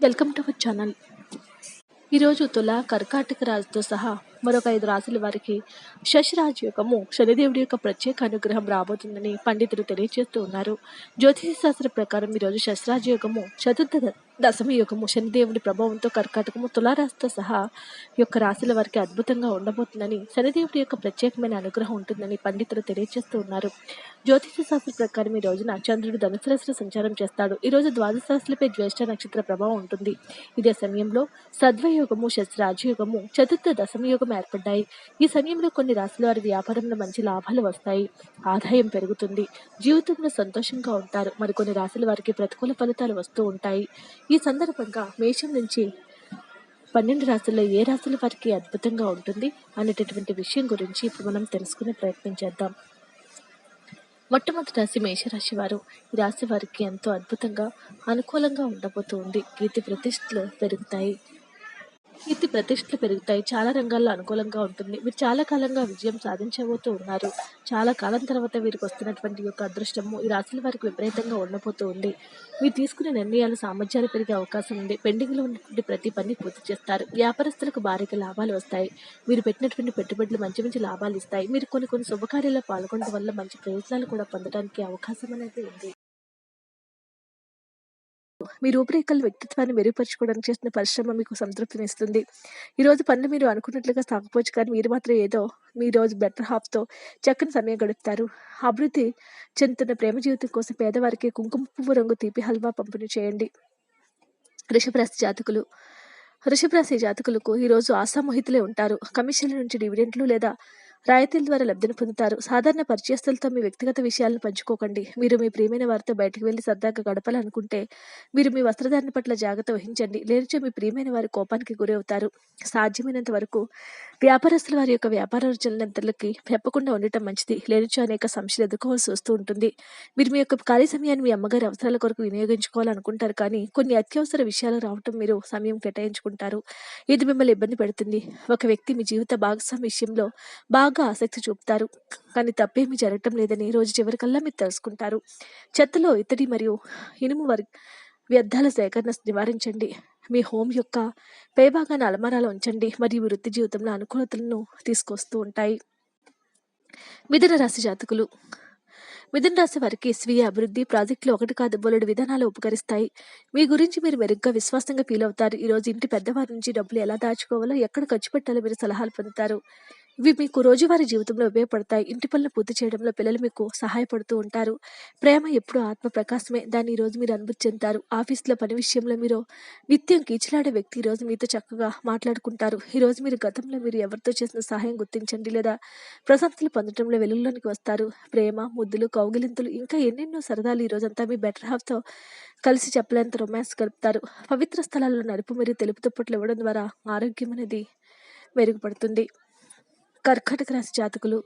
Welcome to our channel. ఈరోజు తుల కర్కాటక రాజుతో సహా మరొక ఐదు రాశుల వారికి శశిరాజు యొక్కము శనిదేవుడి యొక్క ప్రత్యేక అనుగ్రహం రాబోతుందని పండితులు తెలియజేస్తూ ఉన్నారు. జ్యోతిష శాస్త్ర ప్రకారం ఈరోజు శశిరాజు యుగము చతుర్థ ద- దశమి యుగము శనిదేవుడి ప్రభావంతో కర్కాటకము తులారాశితో సహా యొక్క రాశుల వారికి అద్భుతంగా ఉండబోతుందని శనిదేవుడి యొక్క ప్రత్యేకమైన అనుగ్రహం ఉంటుందని పండితులు తెలియజేస్తూ ఉన్నారు. జ్యోతిష శాస్త్ర ప్రకారం ఈ రోజున చంద్రుడు ధనుసు రాశిలో సంచారం చేస్తాడు. ఈ రోజు ద్వాదశ రాశులపై జ్యేష్ఠ నక్షత్ర ప్రభావం ఉంటుంది. ఇదే సమయంలో సద్వయోగము శస్త్రాజయోగము చతుర్థ దశమయోగం ఏర్పడ్డాయి. ఈ సమయంలో కొన్ని రాశుల వారి వ్యాపారంలో మంచి లాభాలు వస్తాయి. ఆదాయం పెరుగుతుంది. జీవితంలో సంతోషంగా ఉంటారు. మరికొన్ని రాశుల వారికి ప్రతికూల ఫలితాలు వస్తూ ఉంటాయి. ఈ సందర్భంగా మేషం నుంచి పన్నెండు రాశుల్లో ఏ రాశుల వారికి అద్భుతంగా ఉంటుంది అనేటటువంటి విషయం గురించి ఇప్పుడు మనం తెలుసుకునే ప్రయత్నం చేద్దాం. మొట్టమొదటి రాశి మేషరాశి వారు. ఈ రాశి వారికి ఎంతో అద్భుతంగా అనుకూలంగా ఉండబోతూ ఉంది. కీర్తి ప్రతిష్టలు పెరుగుతాయి. కీర్తి ప్రతిష్టలు పెరుగుతాయి. చాలా రంగాల్లో అనుకూలంగా ఉంటుంది. మీరు చాలా కాలంగా విజయం సాధించబోతూ ఉన్నారు. చాలా కాలం తర్వాత వీరికి వస్తున్నటువంటి యొక్క అదృష్టము ఈ రాశుల వారికి విపరీతంగా ఉండబోతూ ఉంది. మీరు తీసుకునే నిర్ణయాలు సామర్థ్యాలు పెరిగే అవకాశం ఉంది. పెండింగ్లో ఉన్నటువంటి ప్రతి పని పూర్తి చేస్తారు. వ్యాపారస్తులకు భారీగా లాభాలు వస్తాయి. మీరు పెట్టినటువంటి పెట్టుబడులు మంచి మంచి లాభాలు ఇస్తాయి. మీరు కొన్ని కొన్ని శుభకార్యాల్లో పాల్గొనడం వల్ల మంచి ప్రయోజనాలు కూడా పొందడానికి అవకాశం అనేది ఉంది. మీ రూపురేఖల వ్యక్తిత్వాన్ని మెరుగుపరచుకోవడానికి చేసిన పరిశ్రమ మీకు సంతృప్తినిస్తుంది ఈరోజు పనులు మీరు అనుకున్నట్లుగా సాగపోవచ్చు కానీ మీరు మాత్రం ఏదో మీ రోజు బెటర్ హాఫ్తో చక్కని సమయం గడుపుతారు. అభివృద్ధి చెందుతున్న ప్రేమ జీవితం కోసం పేదవారికి కుంకుమ పువ్వు రంగు తీపి హల్వా పంపిణీ చేయండి. వృషభ జాతకులు. వృషభరాశి జాతకులకు ఈరోజు ఆశామోహితులే ఉంటారు. కమిషన్ల నుంచి డివిడెంట్లు లేదా రాయితీల ద్వారా లబ్ధిని పొందుతారు. సాధారణ పరిచయస్తులతో మీ వ్యక్తిగత విషయాలను పంచుకోకండి. మీరు మీ ప్రియమైన వారితో బయటకు వెళ్ళి సరదాగా గడపాలనుకుంటే మీరు మీ వస్త్రధారణ పట్ల జాగ్రత్త వహించండి. లేనిచో మీ ప్రియమైన వారి కోపానికి గురవుతారు. సాధ్యమైనంత వరకు వ్యాపారస్తుల వారి యొక్క వ్యాపార రుచులంతలకి చెప్పకుండా ఉండటం మంచిది. లేనిచో అనేక సమస్యలు ఎదుర్కోవాల్సి వస్తూ ఉంటుంది. మీరు మీ యొక్క ఖాళీ సమయాన్ని మీ అమ్మగారి అవసరాల కొరకు వినియోగించుకోవాలనుకుంటారు కానీ కొన్ని అత్యవసర విషయాలు రావటం మీరు సమయం కేటాయించుకుంటారు. ఇది మిమ్మల్ని ఇబ్బంది పెడుతుంది. ఒక వ్యక్తి మీ జీవిత భాగస్వామి విషయంలో బాగా ఆసక్తి చూపుతారు. కానీ తప్పేమీ జరగటం లేదని ఈ రోజు చివరికల్లా మీరు తెలుసుకుంటారు. చెత్తలో ఇత్తడి మరియు ఇనుము వర్ వ్యర్థాల సేకరణ నివారించండి. మీ హోమ్ యొక్క పైభాగాన్ని అలమారాలు ఉంచండి. మరియు వృత్తి జీవితంలో అనుకూలతలను తీసుకొస్తూ ఉంటాయి. మిథున రాశి జాతకులు. మిథున రాశి వారికి స్వీయ అభివృద్ధి ప్రాజెక్టులు ఒకటి కాదు బోలెడు విధానాలు ఉపకరిస్తాయి. మీ గురించి మీరు మెరుగ్గా విశ్వాసంగా ఫీల్ అవుతారు. ఈ రోజు ఇంటి పెద్దవారి నుంచి డబ్బులు ఎలా దాచుకోవాలో ఎక్కడ ఖర్చు పెట్టాలో మీరు సలహాలు పొందుతారు. ఇవి మీకు రోజువారీ జీవితంలో ఉపయోగపడతాయి. ఇంటి పనులు పూర్తి చేయడంలో పిల్లలు మీకు సహాయపడుతూ ఉంటారు. ప్రేమ ఎప్పుడూ ఆత్మ ప్రకాశమే. దాన్ని ఈరోజు రోజు మీరు అనుభూతి చెందుతారు. ఆఫీస్లో పని విషయంలో మీరు నిత్యం కీచులాడే వ్యక్తి ఈ రోజు మీతో చక్కగా మాట్లాడుకుంటారు. ఈరోజు మీరు గతంలో మీరు ఎవరితో చేసిన సహాయం గుర్తించండి లేదా ప్రశంసలు పొందడంలో వెలుగులోనికి వస్తారు. ప్రేమ ముద్దులు కౌగిలింతులు ఇంకా ఎన్నెన్నో సరదాలు ఈ రోజంతా మీ బెటర్ హాఫ్తో కలిసి చెప్పలేంత రొమాన్స్ గడుపుతారు. పవిత్ర స్థలాల్లో నడుపు మరియు తెలుపు దుప్పట్లు ఇవ్వడం ద్వారా ఆరోగ్యం అనేది మెరుగుపడుతుంది. కర్కాటక రాశి జాతకులు.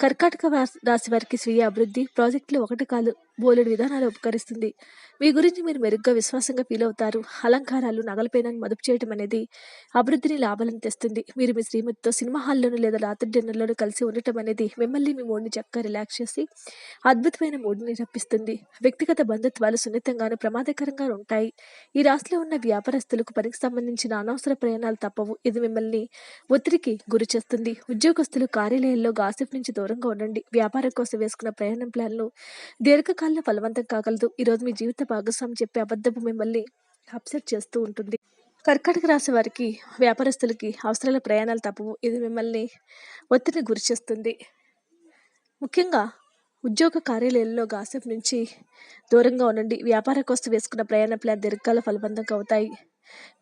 కర్కాటక రాశి- వారికి స్వీయ అభివృద్ధి ప్రాజెక్టులు ఒకటి కాదు. బోలెడు విధానాలు ఉపకరిస్తుంది. మీ గురించి మీరు మెరుగ్గా విశ్వాసంగా ఫీల్ అవుతారు. అలంకారాలు నగలపైన మదుపు చేయడం అనేది అభివృద్ధిని లాభాలను తెస్తుంది. మీరు మీ శ్రీమతితో సినిమా హాల్లోనూ లేదా రాత్రి డిన్నర్లోనూ కలిసి ఉండటం అనేది మిమ్మల్ని మీ మూడ్ని చక్కగా రిలాక్స్ చేసి అద్భుతమైన మూడ్ని రప్పిస్తుంది. వ్యక్తిగత బంధుత్వాలు సున్నితంగాను ప్రమాదకరంగా ఉంటాయి. ఈ రాశిలో ఉన్న వ్యాపారస్తులకు పనికి సంబంధించిన అనవసర ప్రయాణాలు తప్పవు. ఇది మిమ్మల్ని ఒత్తిడికి గురి చేస్తుంది. ఉద్యోగస్తులు కార్యాలయాల్లో గాసిప్ నుంచి దూరంగా ఉండండి. వ్యాపారం కోసం వేసుకున్న ప్రయాణం ప్లాన్లు దీర్ఘకాలంలో ఫలవంతం కాగలదు. ఈరోజు మీ జీవిత భాగస్వామి చెప్పే అబద్ధపు మిమ్మల్ని అప్సెట్ చేస్తూ ఉంటుంది. కర్కాటక రాశి వారికి వ్యాపారస్తులకి అవసరాల ప్రయాణాలు తప్పవు. ఇది మిమ్మల్ని ఒత్తిడిని గురి చేస్తుంది. ముఖ్యంగా ఉద్యోగ కార్యాలయాల్లో గాసిప్ నుంచి దూరంగా ఉండండి. వ్యాపార కోసం వేసుకున్న ప్రయాణ ప్లాన్ దీర్ఘకాల ఫలవంతంగా అవుతాయి.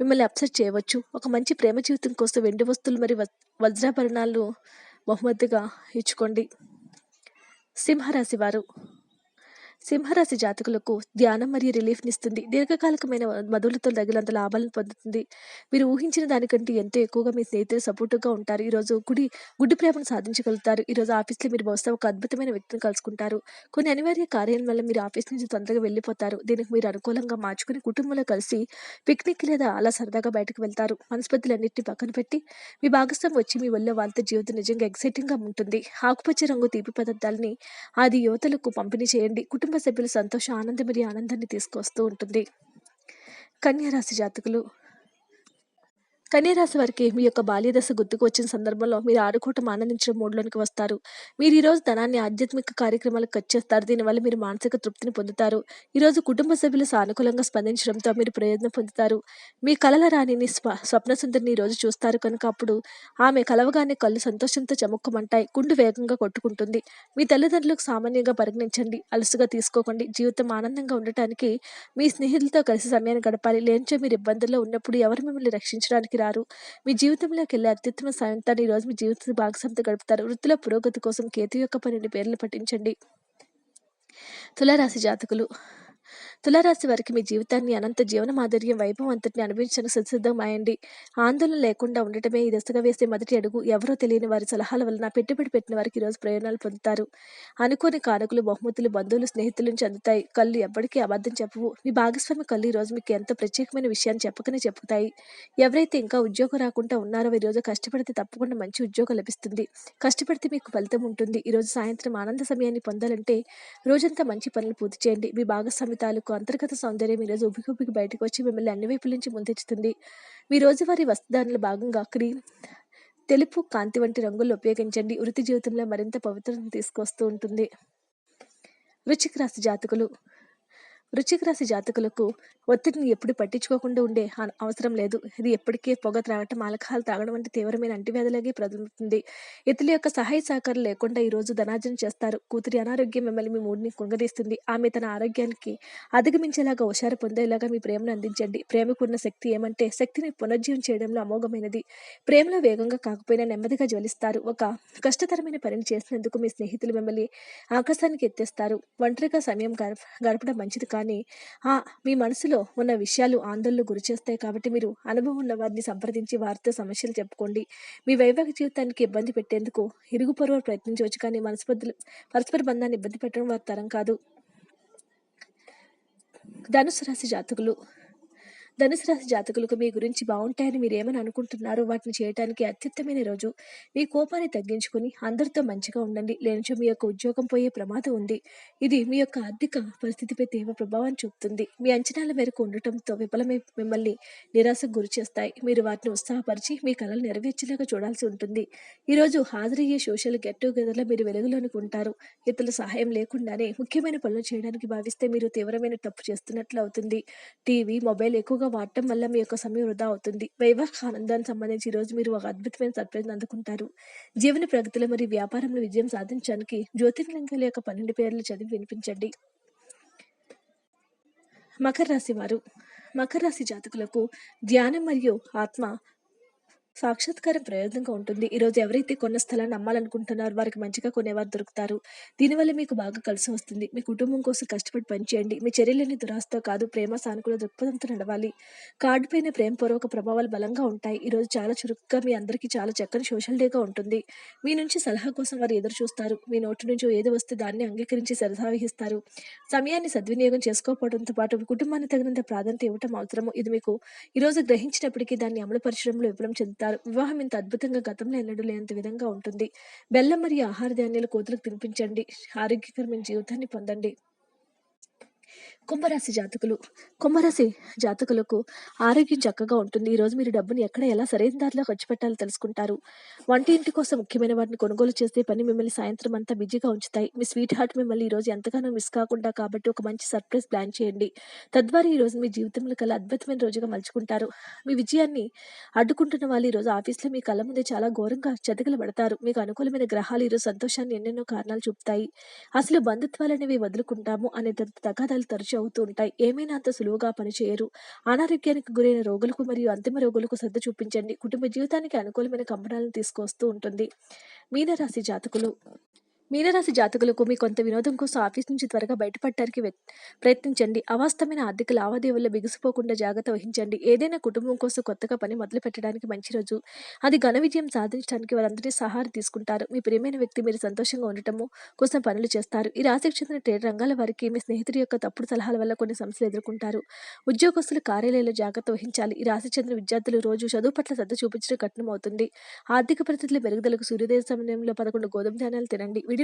మిమ్మల్ని అప్సెట్ చేయవచ్చు. ఒక మంచి ప్రేమ జీవితం కోసం వెండి వస్తువులు మరియు వజ్రాభరణాలు బహుమతిగా ఇచ్చుకోండి. సింహరాశి వారు సింహరాశి జాతకులకు ధ్యానం మరియు రిలీఫ్నిస్తుంది దీర్ఘకాలికమైన మధులతో తగినంత లాభాలను పొందుతుంది. మీరు ఊహించిన దానికంటే ఎంతో ఎక్కువగా మీ స్నేహితులు సపోర్టుగా ఉంటారు. ఈరోజు గుడి గుడ్డి ప్రేమను సాధించగలుగుతారు. ఈరోజు ఆఫీస్లో మీరు బహుశా ఒక అద్భుతమైన వ్యక్తిని కలుసుకుంటారు. కొన్ని అనివార్య కార్యాల వల్ల మీరు ఆఫీస్ నుంచి తొందరగా వెళ్ళిపోతారు. దీనికి మీరు అనుకూలంగా మార్చుకుని కుటుంబంలో కలిసి పిక్నిక్ లేదా అలా సరదాగా బయటకు వెళ్తారు. మనస్పతులన్నింటినీ పక్కన పెట్టి మీ భాగస్వామి వచ్చి మీ వల్ల వాళ్ళతో జీవితం నిజంగా ఎక్సైటింగ్గా ఉంటుంది. ఆకుపచ్చ రంగు తీపి పదార్థాలని అది యువతలకు పంపిణీ చేయండి. కుటుంబ సభ్యుల సంతోష ఆనందమిరి ఆనందాన్ని తీసుకొస్తూ ఉంటుంది. కన్యారాశి జాతకులు కన్యరాశి వారికి మీ యొక్క బాల్యదశ గుర్తుకు వచ్చిన సందర్భంలో మీరు ఆడుకోవటం ఆనందించిన మూడులోనికి వస్తారు. మీరు ఈరోజు ధనాన్ని ఆధ్యాత్మిక కార్యక్రమాలకు ఖర్చు చేస్తారు. దీనివల్ల మీరు మానసిక తృప్తిని పొందుతారు. ఈరోజు కుటుంబ సభ్యులు సానుకూలంగా స్పందించడంతో మీరు ప్రయోజనం పొందుతారు. మీ కలల రాణిని స్వ స్వప్న సుందరిని ఈరోజు రోజు చూస్తారు కనుక అప్పుడు ఆమె కలవగానే కళ్ళు సంతోషంతో చముక్కమంటాయి. గుండు వేగంగా కొట్టుకుంటుంది. మీ తల్లిదండ్రులకు సామాన్యంగా పరిగణించండి. అలసుగా తీసుకోకండి. జీవితం ఆనందంగా ఉండటానికి మీ స్నేహితులతో కలిసి సమయాన్ని గడపాలి. లేనిచో మీరు ఇబ్బందుల్లో ఉన్నప్పుడు ఎవరు మిమ్మల్ని రక్షించడానికి రారు మీ జీవితంలోకి వెళ్ళే అత్యుత్తమ సాయంత్రాన్ని ఈరోజు రోజు మీ జీవిత భాగస్వామితో గడుపుతారు. వృత్తిలో పురోగతి కోసం కేతు యొక్క పన్నెండు పేర్లు పఠించండి. తులారాశి జాతకులు తులారాశి వారికి మీ జీవితాన్ని అనంత జీవన మాధుర్యం వైభవం అంతటిని అనుభవించడానికి అయండి ఆందోళన లేకుండా ఉండటమే ఈ దశగా వేసే మొదటి అడుగు. ఎవరో తెలియని వారి సలహాల వలన పెట్టుబడి పెట్టిన వారికి ఈరోజు ప్రయోజనాలు పొందుతారు. అనుకోని కారకులు బహుమతులు బంధువులు స్నేహితుల నుంచి అందుతాయి. కళ్ళు ఎప్పటికీ అబద్ధం చెప్పవు. మీ భాగస్వామి కళ్ళు ఈరోజు రోజు మీకు ఎంత ప్రత్యేకమైన విషయాన్ని చెప్పకనే చెప్పుతాయి ఎవరైతే ఇంకా ఉద్యోగం రాకుండా ఉన్నారో ఈరోజు రోజు కష్టపడితే తప్పకుండా మంచి ఉద్యోగం లభిస్తుంది. కష్టపడితే మీకు ఫలితం ఉంటుంది. ఈరోజు సాయంత్రం ఆనంద సమయాన్ని పొందాలంటే రోజంతా మంచి పనులు పూర్తి చేయండి. మీ భాగస్వామి తాలూకు అంతర్గత సౌందర్యం ఈరోజు ఉబ్బికి బయటకు వచ్చి మిమ్మల్ని అన్ని వైపుల నుంచి ముందెచ్చుతుంది మీ రోజువారీ వస్త్రధారణలో భాగంగా క్రీమ్ తెలుపు కాంతి వంటి రంగులు ఉపయోగించండి. వృత్తి జీవితంలో మరింత పవిత్రతను తీసుకొస్తూ ఉంటుంది. వృచ్చిక రాశి జాతకులు వృశ్చిక రాశి జాతకులకు ఒత్తిడిని ఎప్పుడు పట్టించుకోకుండా ఉండే అవసరం లేదు. ఇది ఎప్పటికే పొగ త్రాగటం ఆల్కహాల్ తాగడం వంటి తీవ్రమైన అంటివ్యాధులగే ప్రదలుతుంది ఇతరుల యొక్క సహాయ సహకారం లేకుండా ఈరోజు ధనార్జన చేస్తారు. కూతురి అనారోగ్యం మిమ్మల్ని మీ మూడిని కుంగదీస్తుంది. ఆమె తన ఆరోగ్యానికి అధిగమించేలాగా హుషారు పొందేలాగా మీ ప్రేమను అందించండి. ప్రేమకున్న శక్తి ఏమంటే శక్తిని పునర్జీవం చేయడంలో అమోఘమైనది. ప్రేమలో వేగంగా కాకపోయినా నెమ్మదిగా జ్వలిస్తారు. ఒక కష్టతరమైన పనిని చేసినందుకు మీ స్నేహితులు మిమ్మల్ని ఆకాశానికి ఎత్తేస్తారు. ఒంటరిగా సమయం గడప గడపడం మంచిది కాదు. కానీ ఆ మీ మనసులో ఉన్న విషయాలు ఆందోళనలు గురిచేస్తాయి కాబట్టి మీరు అనుభవం ఉన్న వారిని సంప్రదించి వారితో సమస్యలు చెప్పుకోండి. మీ వైవాహిక జీవితానికి ఇబ్బంది పెట్టేందుకు ఇరుగు పొరుగు ప్రయత్నించవచ్చు కానీ మనస్పర్ధలు పరస్పర బంధాన్ని ఇబ్బంది పెట్టడం వారి తరం కాదు. ధనుసు రాశి జాతకులు ధనుసు రాశి జాతకులకు మీ గురించి బాగుంటాయని మీరు ఏమని అనుకుంటున్నారో? వాటిని చేయడానికి అత్యుత్తమైన రోజు. మీ కోపాన్ని తగ్గించుకుని అందరితో మంచిగా ఉండండి. లేనిచో మీ యొక్క ఉద్యోగం పోయే ప్రమాదం ఉంది. ఇది మీ యొక్క ఆర్థిక పరిస్థితిపై తీవ్ర ప్రభావం చూపుతుంది. మీ అంచనాల మేరకు ఉండటంతో విఫలమై మిమ్మల్ని నిరాశకు గురి చేస్తాయి. మీరు వాటిని ఉత్సాహపరిచి మీ కళలు నెరవేర్చేలాగా చూడాల్సి ఉంటుంది. ఈరోజు హాజరయ్యే సోషల్ గెట్ టుగెదర్లో మీరు వెలుగులోనికి ఉంటారు. ఇతరుల సహాయం లేకుండానే ముఖ్యమైన పనులు చేయడానికి భావిస్తే మీరు తీవ్రమైన తప్పు చేస్తున్నట్లు అవుతుంది. టీవీ మొబైల్ ఎక్కువగా వాడటం వల్ల మీ యొక్క సమయం వృధా అవుతుంది. వైవాహిక ఆనందానికి సంబంధించి ఈరోజు మీరు ఒక అద్భుతమైన సర్ప్రైజ్ అందుకుంటారు. జీవన ప్రగతిలో మరియు వ్యాపారంలో విజయం సాధించడానికి జ్యోతిర్లింగాల యొక్క పన్నెండు పేర్లు చదివి వినిపించండి. మకర రాశి వారు. మకర రాశి జాతకులకు ధ్యానం మరియు ఆత్మ సాక్షాత్కారం ప్రయోజనంగా ఉంటుంది. ఈరోజు ఎవరైతే కొన్న స్థలాన్ని అమ్మాలనుకుంటున్నారో వారికి మంచిగా కొనేవారు దొరుకుతారు. దీనివల్ల మీకు బాగా కలిసి వస్తుంది. మీ కుటుంబం కోసం కష్టపడి పనిచేయండి. మీ చర్యలని దురాస్తో కాదు ప్రేమ సానుకూల దృక్పథంతో నడవాలి. కార్డు పైన ప్రేమపూర్వక ప్రభావాలు బలంగా ఉంటాయి. ఈరోజు చాలా చురుకుగా మీ అందరికీ చాలా చక్కని సోషల్ డేగా ఉంటుంది. మీ నుంచి సలహా కోసం వారు ఎదురు చూస్తారు. మీ నోటి నుంచి ఏది వస్తే దాన్ని అంగీకరించి సరసావహిస్తారు సమయాన్ని సద్వినియోగం చేసుకోకపోవడంతో పాటు మీ కుటుంబానికి తగినంత ప్రాధాన్యత ఇవ్వటం అవసరము. ఇది మీకు ఈరోజు గ్రహించినప్పటికీ దాన్ని అమలుపరచడంలో విఫలం చెందుతారు. వివాహం ఇంత అద్భుతంగా గతంలో ఎన్నడూ లేనంత విధంగా ఉంటుంది. బెల్లం మరియు ఆహార ధాన్యాలు కోతులకు తినిపించండి. ఆరోగ్యకరమైన జీవితాన్ని పొందండి. కుంభరాశి జాతకులు కుంభరాశి జాతకులకు ఆరోగ్యం చక్కగా ఉంటుంది. ఈ రోజు మీరు డబ్బుని ఎక్కడ ఎలా సరైన దారిలో ఖర్చు పెట్టాలో తెలుసుకుంటారు. వంట ఇంటి కోసం ముఖ్యమైన వాటిని కొనుగోలు చేసే పని మిమ్మల్ని సాయంత్రం అంతా బిజీగా ఉంచుతాయి. మీ స్వీట్ హార్ట్ మిమ్మల్ని ఈ రోజు ఎంతగానో మిస్ కాకుండా కాబట్టి ఒక మంచి సర్ప్రైజ్ ప్లాన్ చేయండి. తద్వారా ఈ రోజు మీ జీవితంలో కల అద్భుతమైన రోజుగా మలుచుకుంటారు. మీ విజయాన్ని అడ్డుకుంటున్న వాళ్ళు ఈ రోజు ఆఫీస్లో మీ కళ్ళ ముందే చాలా ఘోరంగా చతికిలబడతారు మీకు అనుకూలమైన గ్రహాలు ఈరోజు సంతోషాన్ని ఎన్నెన్నో కారణాలు చూపుతాయి. అసలు బంధుత్వాలు అనేవి వదులుకుంటాము అనే తగాదాలు తగాదాలు తరచూ అవుతూ ఉంటాయి. ఏమైనా అంత సులువుగా పనిచేయరు. అనారోగ్యానికి గురైన రోగులకు మరియు అంతిమ రోగులకు శ్రద్ధ చూపించండి. కుటుంబ జీవితానికి అనుకూలమైన కంపనాలను తీసుకొస్తూ ఉంటుంది. మీనరాశి జాతకులు మీనరాశి జాతకులకు మీ కొంత వినోదం కోసం ఆఫీస్ నుంచి త్వరగా బయటపడటానికి ప్రయత్నించండి. అవాస్తవమైన ఆర్థిక లావాదేవీల్లో బిగుసిపోకుండా జాగ్రత్త వహించండి. ఏదైనా కుటుంబం కోసం కొత్తగా పని మొదలు పెట్టడానికి మంచి రోజు. అది ఘన విజయం సాధించడానికి వారందరినీ సహాయం తీసుకుంటారు. మీ ప్రియమైన వ్యక్తి మీరు సంతోషంగా ఉండటము కోసం పనులు చేస్తారు. ఈ రాశికి చెందిన ట్రేడ్ రంగాల వారికి మీ స్నేహితుడి యొక్క తప్పుడు సలహాల వల్ల కొన్ని సమస్యలు ఎదుర్కొంటారు. ఉద్యోగస్తులు కార్యాలయంలో జాగ్రత్త వహించాలి. ఈ రాశికి చెందిన విద్యార్థులు రోజు చదువు పట్ల శ్రద్ధ చూపించడం కఠినమవుతుంది. ఆర్థిక పరిస్థితుల మెరుగుదలకు సూర్యోదయ సమయంలో పదకొండు గోధుమ ధాన్యాలు తినండి. వీడియో